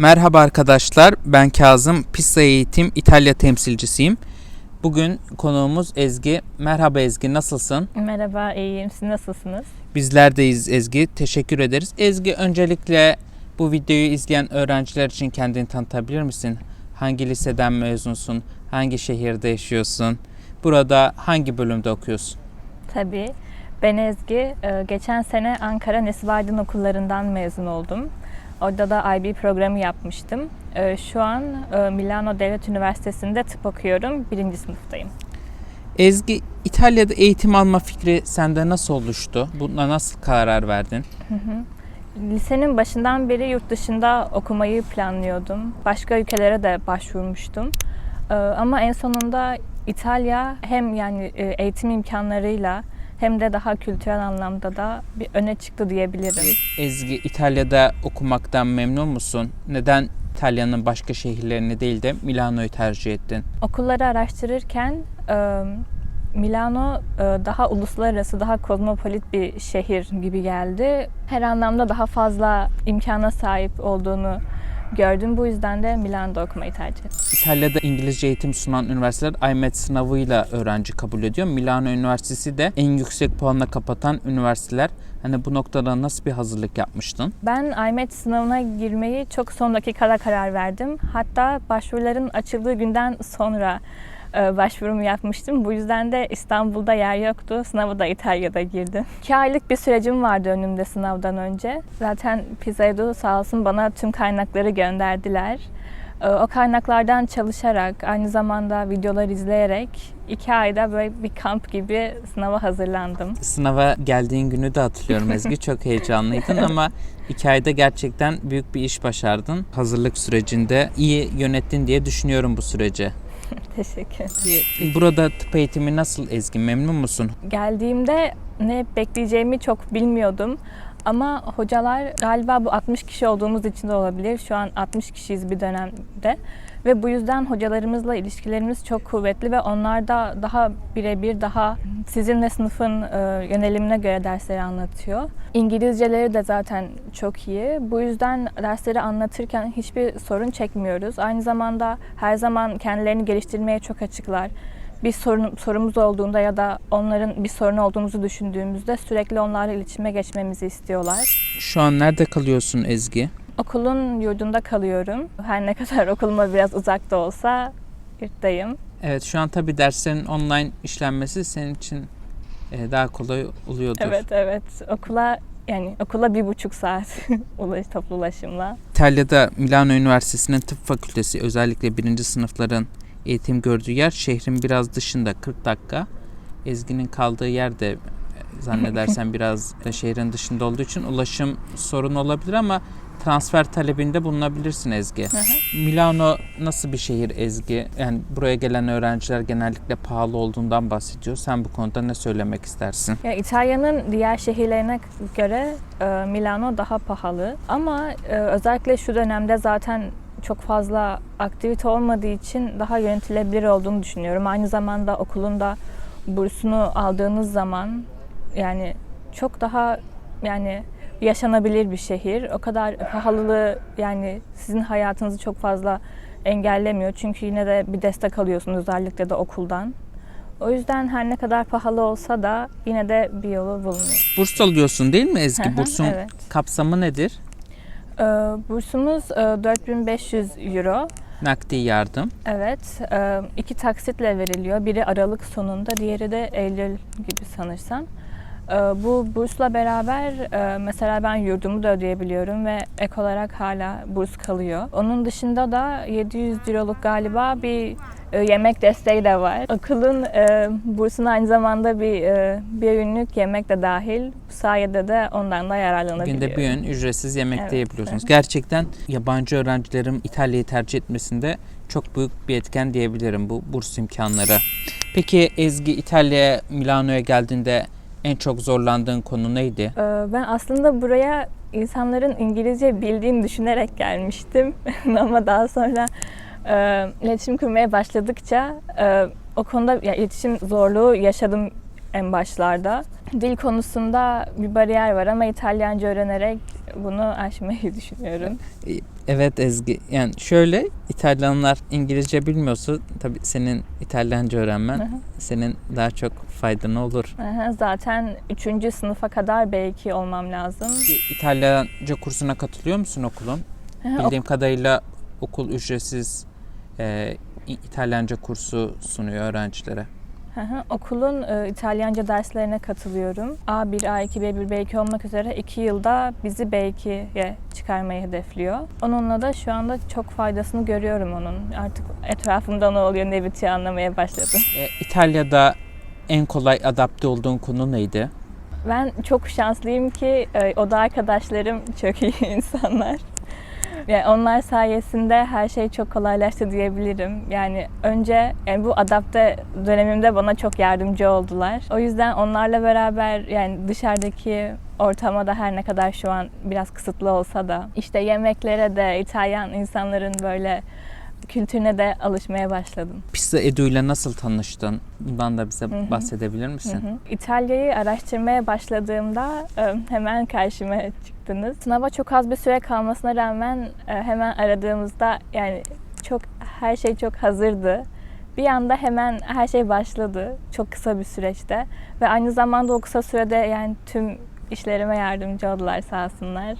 Merhaba arkadaşlar, ben Kazım, Pisa Eğitim İtalya temsilcisiyim. Bugün konuğumuz Ezgi. Merhaba Ezgi, nasılsın? Merhaba, iyiyim. Siz nasılsınız? Bizler deyiz Ezgi, teşekkür ederiz. Ezgi, öncelikle bu videoyu izleyen öğrenciler için kendini tanıtabilir misin? Hangi liseden mezunsun? Hangi şehirde yaşıyorsun? Burada hangi bölümde okuyorsun? Tabii. Ben Ezgi. Ee, Geçen sene Ankara Aydın okullarından mezun oldum. Orada da IB programı yapmıştım. Ee, Şu an e, Milano Devlet Üniversitesi'nde tıp okuyorum. Birinci sınıftayım. Ezgi, İtalya'da eğitim alma fikri sende nasıl oluştu? Buna nasıl karar verdin? Lisenin başından beri yurt dışında okumayı planlıyordum. Başka ülkelere de başvurmuştum. Ee, Ama en sonunda İtalya hem yani e, eğitim imkanlarıyla hem de daha kültürel anlamda da bir öne çıktı diyebilirim. Ezgi, İtalya'da okumaktan memnun musun? Neden İtalya'nın başka şehirlerini değil de Milano'yu tercih ettin? Okulları araştırırken e, Milano e, daha uluslararası, daha kozmopolit bir şehir gibi geldi. Her anlamda daha fazla imkana sahip olduğunu gördüm. Bu yüzden de Milano'da okumayı tercih ettim. İtalya'da İngilizce eğitim sunan üniversiteler IMET sınavıyla öğrenci kabul ediyor. Milano Üniversitesi de en yüksek puanla kapatan üniversiteler. Hani bu noktada nasıl bir hazırlık yapmıştın? Ben IMET sınavına girmeyi çok son dakikada karar verdim. Hatta başvuruların açıldığı günden sonra başvurumu yapmıştım. Bu yüzden de İstanbul'da yer yoktu. Sınavı da İtalya'da girdim. İki aylık bir sürecim vardı önümde sınavdan önce. Zaten Pisa'da sağ olsun bana tüm kaynakları gönderdiler. E, O kaynaklardan çalışarak, aynı zamanda videolar izleyerek iki ayda böyle bir kamp gibi sınava hazırlandım. Sınava geldiğin günü de hatırlıyorum Ezgi. Çok heyecanlıydın ama iki ayda gerçekten büyük bir iş başardın. Hazırlık sürecinde iyi yönettin diye düşünüyorum bu süreci. Teşekkür ederim. Burada tıp eğitimi nasıl Ezgi? Memnun musun? Geldiğimde ne bekleyeceğimi çok bilmiyordum. Ama hocalar galiba bu 60 kişi olduğumuz için de olabilir. Şu an 60 kişiyiz bir dönemde. Ve bu yüzden hocalarımızla ilişkilerimiz çok kuvvetli ve onlar da daha birebir, daha sizin ve sınıfın e, yönelimine göre dersleri anlatıyor. İngilizceleri de zaten çok iyi. Bu yüzden dersleri anlatırken hiçbir sorun çekmiyoruz. Aynı zamanda her zaman kendilerini geliştirmeye çok açıklar bir sorun, sorumuz olduğunda ya da onların bir sorun olduğumuzu düşündüğümüzde sürekli onlarla iletişime geçmemizi istiyorlar. Şu an nerede kalıyorsun Ezgi? Okulun yurdunda kalıyorum. Her ne kadar okuluma biraz uzak da olsa yurttayım. Evet şu an tabii derslerin online işlenmesi senin için e, daha kolay oluyordur. Evet evet okula yani okula bir buçuk saat ulaş, toplu ulaşımla. İtalya'da Milano Üniversitesi'nin tıp fakültesi özellikle birinci sınıfların eğitim gördüğü yer şehrin biraz dışında 40 dakika. Ezgi'nin kaldığı yer de zannedersen biraz da şehrin dışında olduğu için ulaşım sorun olabilir ama transfer talebinde bulunabilirsin Ezgi. Milano nasıl bir şehir Ezgi? Yani buraya gelen öğrenciler genellikle pahalı olduğundan bahsediyor. Sen bu konuda ne söylemek istersin? Ya İtalya'nın diğer şehirlerine göre e, Milano daha pahalı ama e, özellikle şu dönemde zaten çok fazla aktivite olmadığı için daha yönetilebilir olduğunu düşünüyorum. Aynı zamanda okulunda bursunu aldığınız zaman yani çok daha yani yaşanabilir bir şehir. O kadar pahalılığı yani sizin hayatınızı çok fazla engellemiyor. Çünkü yine de bir destek alıyorsunuz özellikle de okuldan. O yüzden her ne kadar pahalı olsa da yine de bir yolu bulunuyor. Burs alıyorsun değil mi Ezgi? Bursun evet. kapsamı nedir? Ee, bursumuz e, 4500 euro. Nakdi yardım. Evet, e, iki taksitle veriliyor. Biri Aralık sonunda, diğeri de Eylül gibi sanırsam. E, Bu bursla beraber e, mesela ben yurdumu da ödeyebiliyorum ve ek olarak hala burs kalıyor. Onun dışında da 700 euroluk galiba bir e, yemek desteği de var. Okulun e, bursuna aynı zamanda bir bir günlük yemek de dahil. Bu sayede de ondan da yararlanabiliyorum. Günde bir öğün ücretsiz yemek Evet, de evet. Gerçekten yabancı öğrencilerin İtalya'yı tercih etmesinde çok büyük bir etken diyebilirim bu burs imkanları. Peki Ezgi İtalya'ya, Milano'ya geldiğinde en çok zorlandığın konu neydi? Ee, Ben aslında buraya insanların İngilizce bildiğini düşünerek gelmiştim. Ama daha sonra e, iletişim kurmaya başladıkça e, o konuda ya, iletişim zorluğu yaşadım en başlarda. Dil konusunda bir bariyer var ama İtalyanca öğrenerek bunu aşmayı düşünüyorum. Evet Ezgi. Yani şöyle İtalyanlar İngilizce bilmiyorsa tabii senin İtalyanca öğrenmen hı. senin daha çok faydana olur. Aha, Zaten 3. sınıfa kadar B2 olmam lazım. İtalyanca kursuna katılıyor musun okulun? Aha, ok- Bildiğim kadarıyla okul ücretsiz e, İtalyanca kursu sunuyor öğrencilere. Okulun e, İtalyanca derslerine katılıyorum. A1, A2, B1, B2 olmak üzere 2 yılda bizi B2'ye çıkarmayı hedefliyor. Onunla da şu anda çok faydasını görüyorum onun. Artık etrafımda ne oluyor ne bitiyor anlamaya başladım. E, İtalya'da en kolay adapte olduğun konu neydi? Ben çok şanslıyım ki e, oda arkadaşlarım çok iyi insanlar. Yani onlar sayesinde her şey çok kolaylaştı diyebilirim. Yani önce yani bu adapte dönemimde bana çok yardımcı oldular. O yüzden onlarla beraber yani dışarıdaki ortama da her ne kadar şu an biraz kısıtlı olsa da işte yemeklere de İtalyan insanların böyle kültürüne de alışmaya başladım. Pizza Edu ile nasıl tanıştın? Bundan da bize hı. bahsedebilir Hı misin? hı. İtalya'yı araştırmaya başladığımda e, hemen karşıma çıktınız. Sınava çok az bir süre kalmasına rağmen e, hemen aradığımızda yani çok her şey çok hazırdı. Bir anda hemen her şey başladı çok kısa bir süreçte ve aynı zamanda o kısa sürede yani tüm işlerime yardımcı oldular sağ olsunlar.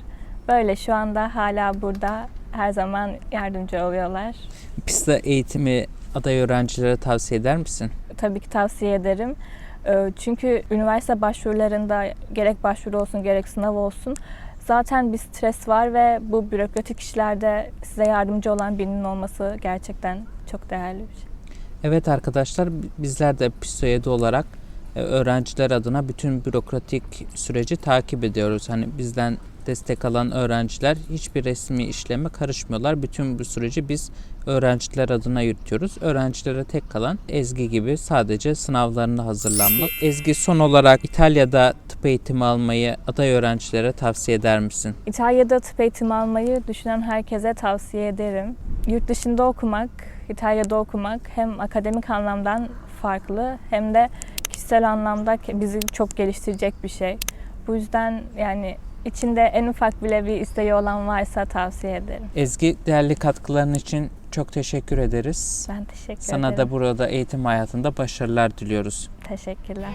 Böyle şu anda hala burada her zaman yardımcı oluyorlar. Pizza eğitimi aday öğrencilere tavsiye eder misin? tabii ki tavsiye ederim. Ee, Çünkü üniversite başvurularında gerek başvuru olsun gerek sınav olsun zaten bir stres var ve bu bürokratik işlerde size yardımcı olan birinin olması gerçekten çok değerli bir şey. Evet arkadaşlar bi- bizler de Pizza Edu olarak öğrenciler adına bütün bürokratik süreci takip ediyoruz. Hani bizden destek alan öğrenciler hiçbir resmi işleme karışmıyorlar. Bütün bu süreci biz öğrenciler adına yürütüyoruz. Öğrencilere tek kalan Ezgi gibi sadece sınavlarına hazırlanmak. Ezgi son olarak İtalya'da tıp eğitimi almayı aday öğrencilere tavsiye eder misin? İtalya'da tıp eğitimi almayı düşünen herkese tavsiye ederim. Yurt dışında okumak, İtalya'da okumak hem akademik anlamdan farklı hem de kişisel anlamda bizi çok geliştirecek bir şey. Bu yüzden yani içinde en ufak bile bir isteği olan varsa tavsiye ederim. Ezgi değerli katkıların için çok teşekkür ederiz. Ben teşekkür Sana ederim. da burada eğitim hayatında başarılar diliyoruz. Teşekkürler.